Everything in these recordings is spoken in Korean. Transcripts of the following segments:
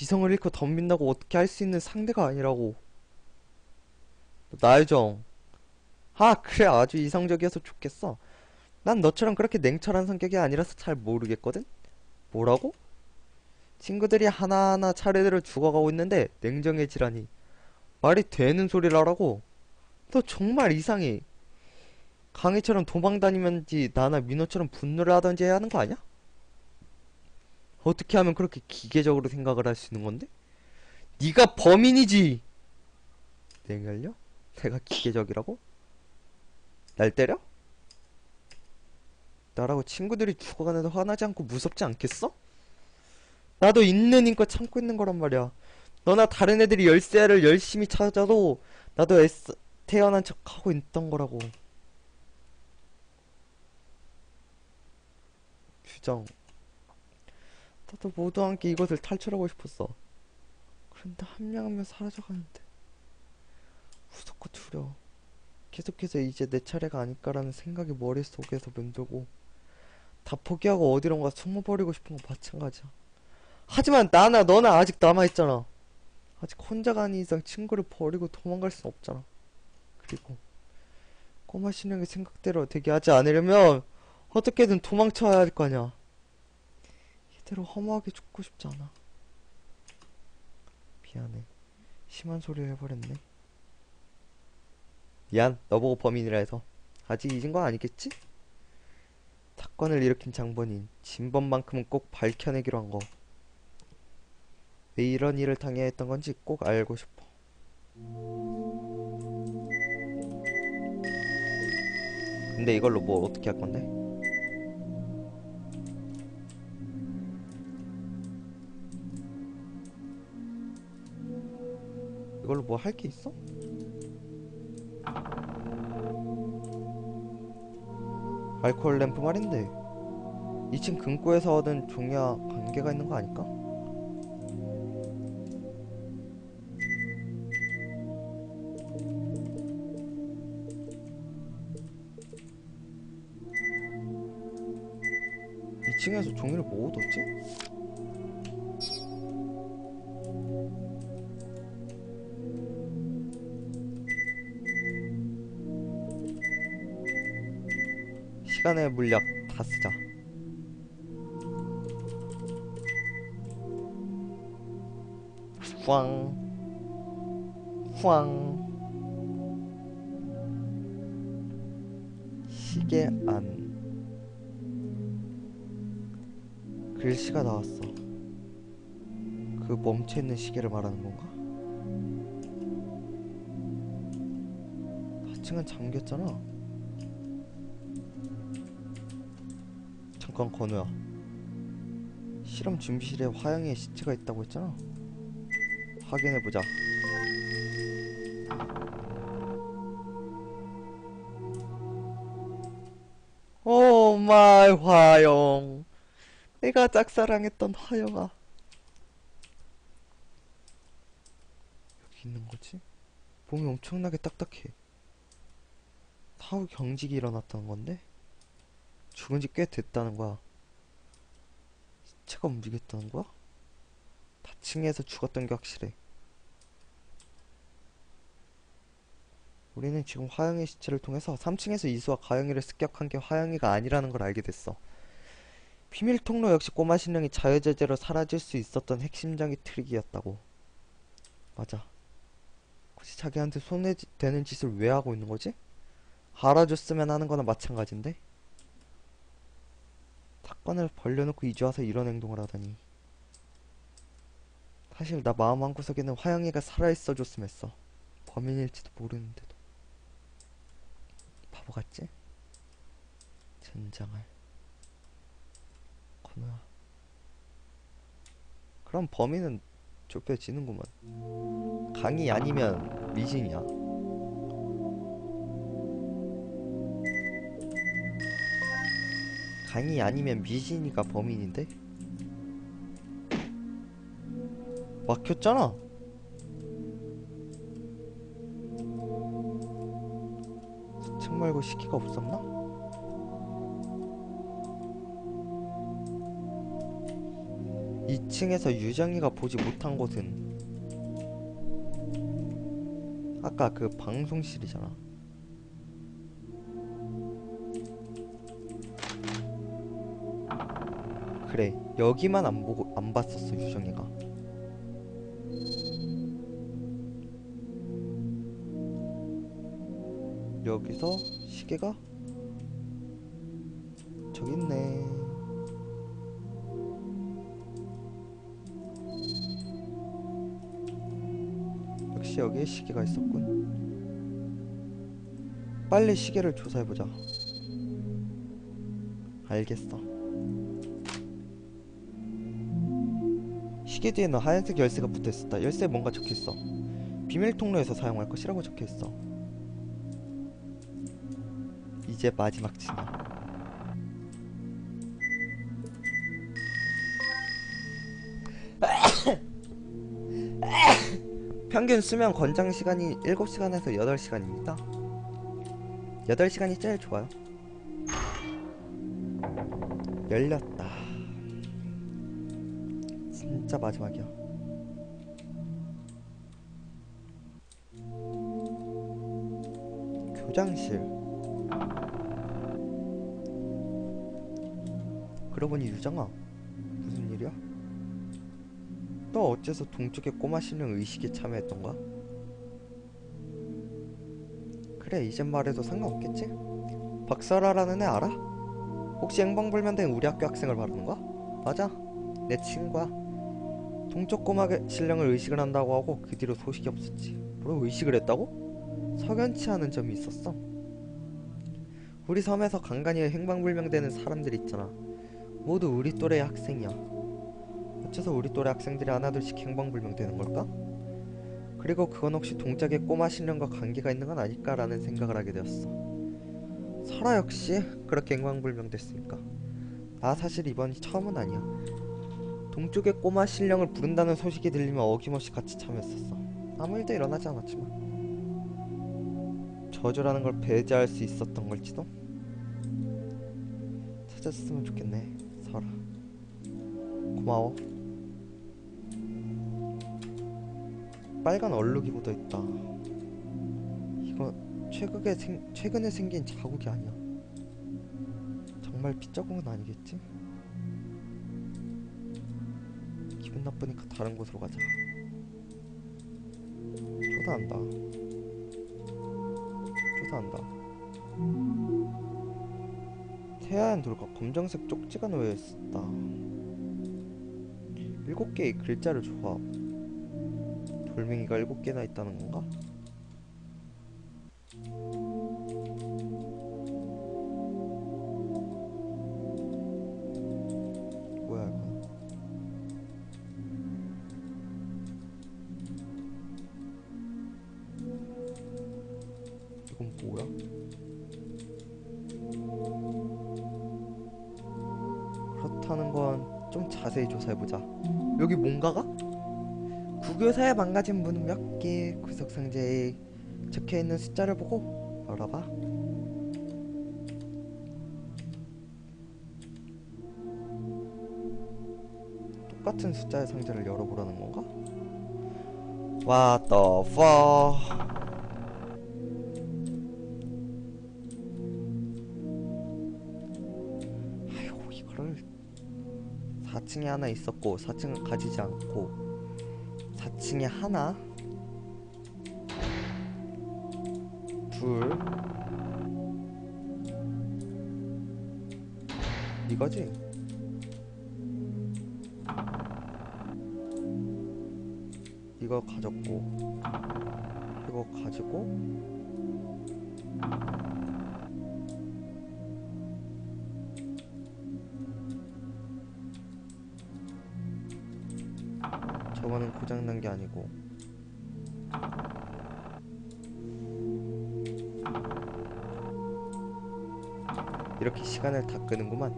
이성을 잃고 덤빈다고 어떻게 할 수 있는 상대가 아니라고. 나유정. 아, 그래. 아주 이성적이어서 좋겠어. 난 너처럼 그렇게 냉철한 성격이 아니라서 잘 모르겠거든? 뭐라고? 친구들이 하나하나 차례대로 죽어가고 있는데 냉정해지라니. 말이 되는 소리를 하라고? 너 정말 이상해. 강희처럼 도망다니면지 나나 민호처럼 분노를 하던지 해야 하는 거 아니야? 어떻게 하면 그렇게 기계적으로 생각을 할 수 있는 건데? 네가 범인이지. 내갈려? 내가 기계적이라고? 날 때려? 나라고 친구들이 죽어가는데 화나지 않고 무섭지 않겠어? 나도 있는 힘껏 참고 있는 거란 말이야. 너나 다른 애들이 열쇠를 열심히 찾아도 나도 애써 태어난 척 하고 있던 거라고. 규정. 나도 모두 함께 이것을 탈출하고 싶었어. 그런데 한 명 한 명 사라져가는데 무섭고 두려워. 계속해서 이제 내 차례가 아닐까라는 생각이 머릿속에서 맴돌고 다 포기하고 어디론가 숨어버리고 싶은 건 마찬가지야. 하지만 나나 너나 아직 남아있잖아. 아직 혼자가 아닌 이상 친구를 버리고 도망갈 순 없잖아. 그리고 꼬마 신령의 생각대로 되게 하지 않으려면 어떻게든 도망쳐야 할거 아니야. 이 대로 허무하게 죽고 싶지 않아. 미안해. 심한 소리를 해버렸네. 미안, 너보고 범인이라 해서. 아직 잊은 거 아니겠지? 사건을 일으킨 장본인, 진범만큼은 꼭 밝혀내기로 한 거. 왜 이런 일을 당해야 했던 건지 꼭 알고 싶어. 근데 이걸로 뭐 어떻게 할 건데? 이걸로 뭐 할 게 있어? 알코올 램프 말인데 2층 금고에서 얻은 종이와 관계가 있는 거 아닐까? 이층에서 종이를 뭐 얻었지? 시간의 물약 다 쓰자. 후앙, 후앙. 시계 안. 글씨가 나왔어. 그 멈춰있는 시계를 말하는 건가? 4층은 잠겼잖아. 잠깐 건우야. 실험 준비실에 화영이의 시체가 있다고 했잖아. 확인해보자. 오 마이 화영. 내가 짝사랑했던 화영아. 여기 있는 거지? 몸이 엄청나게 딱딱해. 사후 경직이 일어났다는 건데? 죽은 지 꽤 됐다는 거야. 시체가 움직였다는 거야? 다층에서 죽었던 게 확실해. 우리는 지금 화영의 시체를 통해서 3층에서 이수와 가영이를 습격한 게 화영이가 아니라는 걸 알게 됐어. 비밀 통로 역시 꼬마 신령이 자유자재로 사라질 수 있었던 핵심적인 트릭이었다고. 맞아. 굳이 자기한테 손해되는 짓을 왜 하고 있는 거지? 알아줬으면 하는 거나 마찬가지인데? 사건을 벌려놓고 이제 와서 이런 행동을 하다니. 사실 나 마음 한구석에는 화영이가 살아있어 줬으면 했어. 범인일지도 모르는데도. 바보 같지? 젠장할. 건우야. 그럼 범인은 좁혀지는구만. 강이 아니면 미진이야. 강이 아니면 미진이가 범인인데? 막혔잖아. 층 말고 시기가 없었나? 2층에서 유정이가 보지 못한 곳은 아까 그 방송실이잖아. 그래 여기만 안 보고 안 봤었어 유정이가. 여기서 시계가 저기 있네. 역시 여기에 시계가 있었군. 빨리 시계를 조사해보자. 알겠어. 시계 뒤에는 하얀색 열쇠가 붙어있었다. 열쇠에 뭔가 적혀있어. 비밀 통로에서 사용할 것이라고 적혀있어. 이제 마지막 진화. 평균 수면 권장 시간이 7시간에서 8시간입니다. 8시간이 제일 좋아요. 열렸다. 진짜 마지막이야. 교장실. 그러고 보니 유정아, 무슨 일이야? 너 어째서 동쪽의 꼬마 신령 의식에 참여했던가? 그래 이젠 말해도 상관없겠지? 박설아라는 애 알아? 혹시 행방불명된 우리 학교 학생을 말하는 거야? 맞아 내 친구야 동쪽 꼬마 신령을 의식을 한다고 하고 그 뒤로 소식이 없었지 뭐 의식을 했다고? 석연치 않은 점이 있었어 우리 섬에서 간간히 행방불명되는 사람들 있잖아 모두 우리 또래의 학생이야 어째서 우리 또래 학생들이 하나둘씩 행방불명되는 걸까? 그리고 그건 혹시 동작의 꼬마 신령과 관계가 있는 건 아닐까라는 생각을 하게 되었어. 설아 역시 그렇게 행방불명됐으니까. 나 사실 이번이 처음은 아니야. 동쪽의 꼬마 신령을 부른다는 소식이 들리면 어김없이 같이 참여했었어. 아무 일도 일어나지 않았지만. 저주라는 걸 배제할 수 있었던 걸지도? 찾았으면 좋겠네, 설아. 고마워. 빨간 얼룩이 묻어 있다. 이거 최근에 생 최근에 생긴 자국이 아니야. 정말 피 자국은 아니겠지? 기분 나쁘니까 다른 곳으로 가자. 쪼다한다. 쪼다한다. 새하얀 돌과 검정색 쪽지가 놓여 있었다. 일곱 개의 글자를 조합. 돌멩이가 일곱 개나 있다는 건가? 뭐야? 그렇다는 건 좀 자세히 조사해보자. 여기 뭔가가? 구교사에 망가진 문 몇 개, 구석 상자에 적혀 있는 숫자를 보고 열어봐. 똑같은 숫자의 상자를 열어보라는 건가? What the fuck? 4층에 하나 있었고 4층은 가지지 않고 4층에 하나 둘 이거지? 이거 가졌고 이거 가지고 고장난 게 아니고 이렇게 시간을 다 끄는구만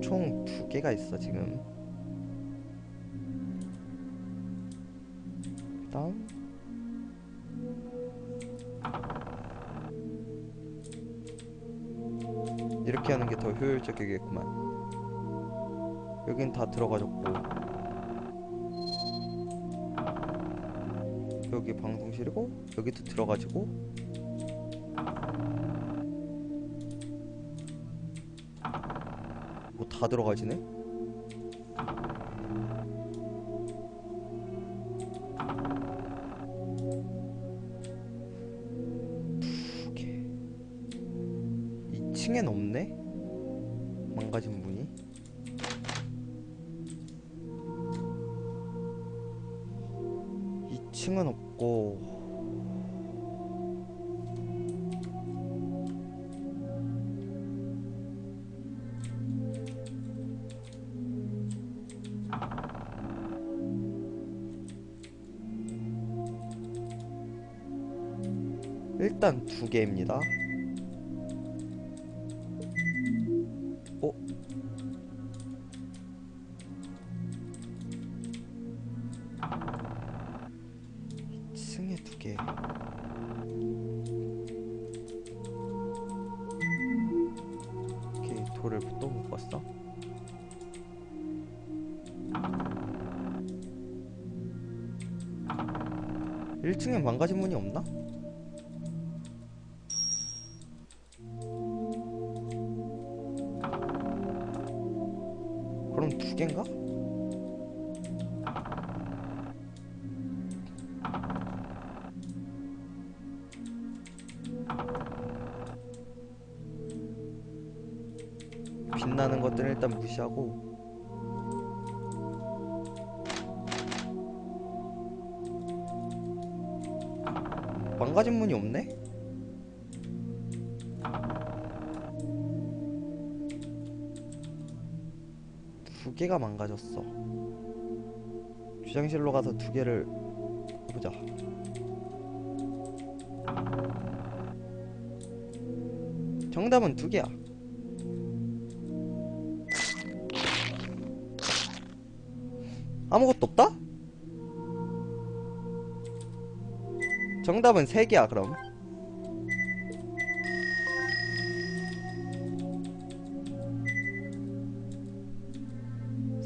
총 두 개가 있어 지금. 이렇게 하는 게 더 효율적이겠구만. 여긴 다 들어가졌고 여기 방송실이고 여기도 들어가지고 뭐 다 들어가지네? 일단 두 개입니다. 그럼 두 개인가? 빛나는 것들은 일단 무시하고 망가진 문이 없네? 두 개가 망가졌어. 주장실로 가서 두 개를 보자. 정답은 두 개야. 아무것도 없다? 정답은 세 개야, 그럼.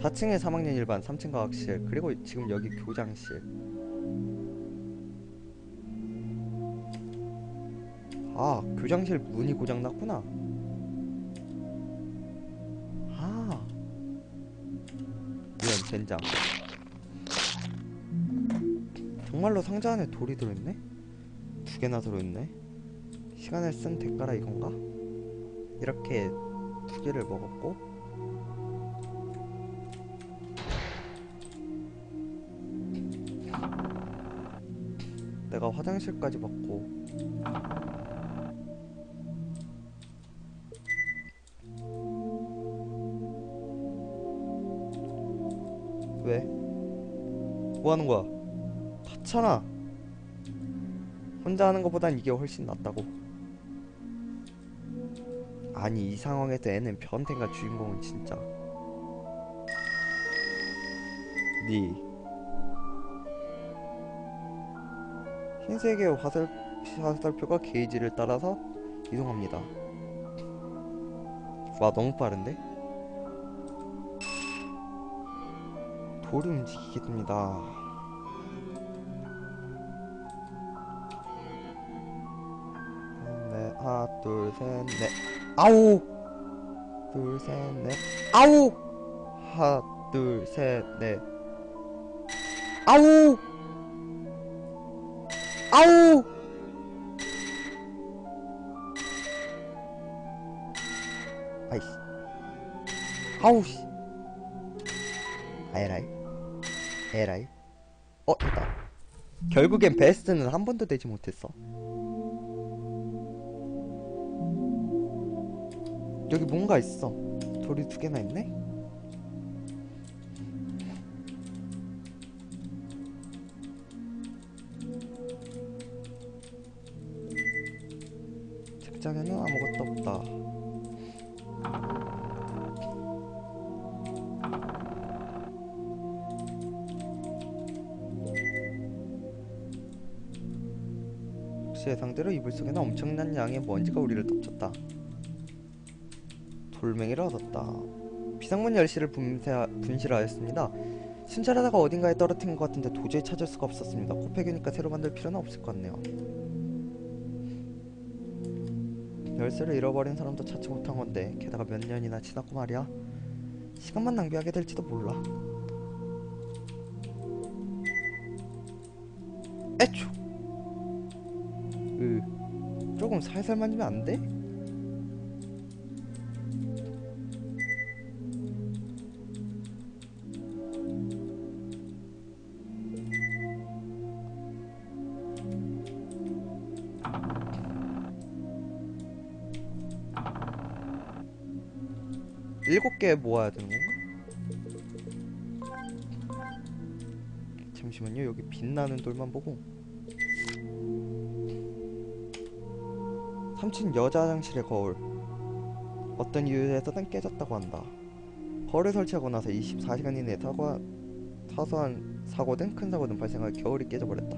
사층에 3학년 일반, 3층 과학실, 그리고 지금 여기 교장실. 아, 교장실 문이 고장 났구나. 아. 이런 젠장. 정말로 상자 안에 돌이 들어있네? 두 개나 들어있네? 시간을 쓴 대가라 이건가? 이렇게 두 개를 먹었고 화장실까지 받고 왜? 뭐 하는 거야? 탔잖아. 혼자 하는 것보단 이게 훨씬 낫다고. 아니 이 상황에서 애는 변태인가 주인공은 진짜. 니 흰색의 화살 화살표가 게이지를 따라서 이동합니다. 와 너무 빠른데? 돌이 움직이게 됩니다. 네, 하나, 둘, 셋, 넷, 아홉! 둘, 셋, 넷, 아홉! 하나, 둘, 셋, 넷, 아홉! 아홉! 아이씨. 아우, 씨. 에라이. 에라이. 어, 됐다. 결국엔 베스트는 한 번도 되지 못했어. 여기 뭔가 있어. 돌이 두 개나 있네? 시장에는 아무것도 없다. 예상대로 이불 속에는 엄청난 양의 먼지가 우리를 덮쳤다. 돌멩이를 얻었다. 비상문 열쇠를 분실하였습니다. 순찰하다가 어딘가에 떨어뜨린 것 같은데 도저히 찾을 수가 없었습니다. 코페교니까 새로 만들 필요는 없을 것 같네요. 열쇠를 잃어버린 사람도 찾지 못한 건데 게다가 몇 년이나 지났고 말이야. 시간만 낭비하게 될지도 몰라. 애초. 으. 조금 살살 만지면 안 돼? 일곱 개 모아야 되는 건가? 잠시만요. 여기 빛나는 돌만 보고. 3층 여자 화장실의 거울. 어떤 이유에서든 깨졌다고 한다. 거울을 설치하고 나서 24시간 이내에 사고, 사소한 사고든 큰 사고든 발생하여 겨울이 깨져버렸다.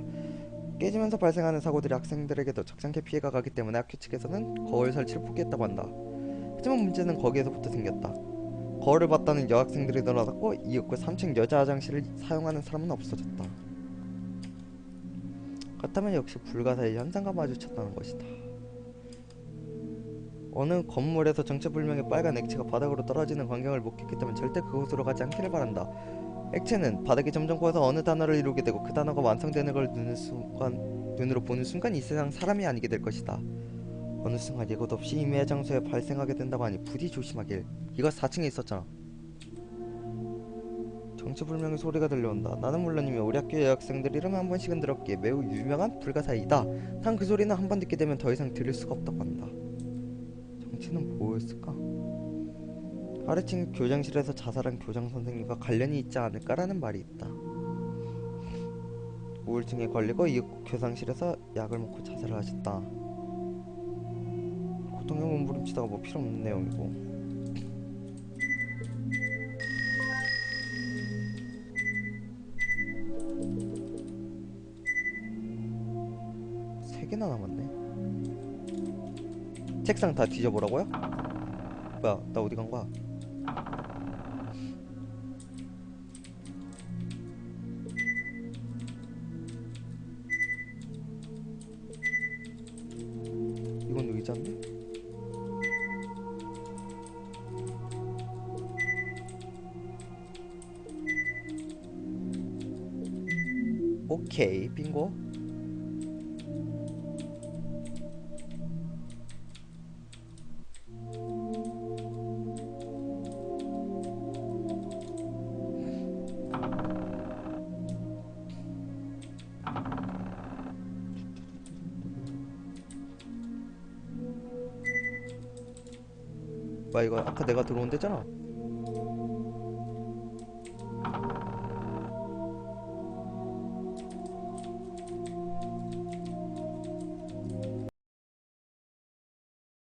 깨지면서 발생하는 사고들이 학생들에게도 적잖게 피해가 가기 때문에 학교 측에서는 거울 설치를 포기했다고 한다 하지만 문제는 거기에서부터 생겼다. 거울을 봤다는 여학생들이 늘어났고 이윽고 3층 여자 화장실을 사용하는 사람은 없어졌다. 그렇다면 역시 불가사의 현상과 마주쳤다는 것이다. 어느 건물에서 정체불명의 빨간 액체가 바닥으로 떨어지는 광경을 목격했다면 절대 그곳으로 가지 않기를 바란다. 액체는 바닥이 점점 고와서 어느 단어를 이루게 되고 그 단어가 완성되는 걸 눈을 순간, 눈으로 보는 순간 이 세상 사람이 아니게 될 것이다. 어느 순간 예고도 없이 임의의 장소에 발생하게 된다고 하니 부디 조심하길. 이거 4층에 있었잖아. 정체불명의 소리가 들려온다. 나는 물론이며 우리 학교 여학생들 이름 한 번씩은 들었기에 매우 유명한 불가사이다. 단그 소리는 한 번 듣게 되면 더 이상 들을 수가 없다고 한다. 정체는 뭐였을까? 아래층 교장실에서 자살한 교장 선생님과 관련이 있지 않을까라는 말이 있다. 우울증에 걸리고 이윽 교상실에서 약을 먹고 자살을 하셨다 고통에 몸부림치다가 뭐 필요 없는 내용이고 세 개나 남았네 책상 다 뒤져보라고요? 뭐야 나 어디 간 거야? 오케이 빙고. 뭐야 이거 아까 내가 들어온 데잖아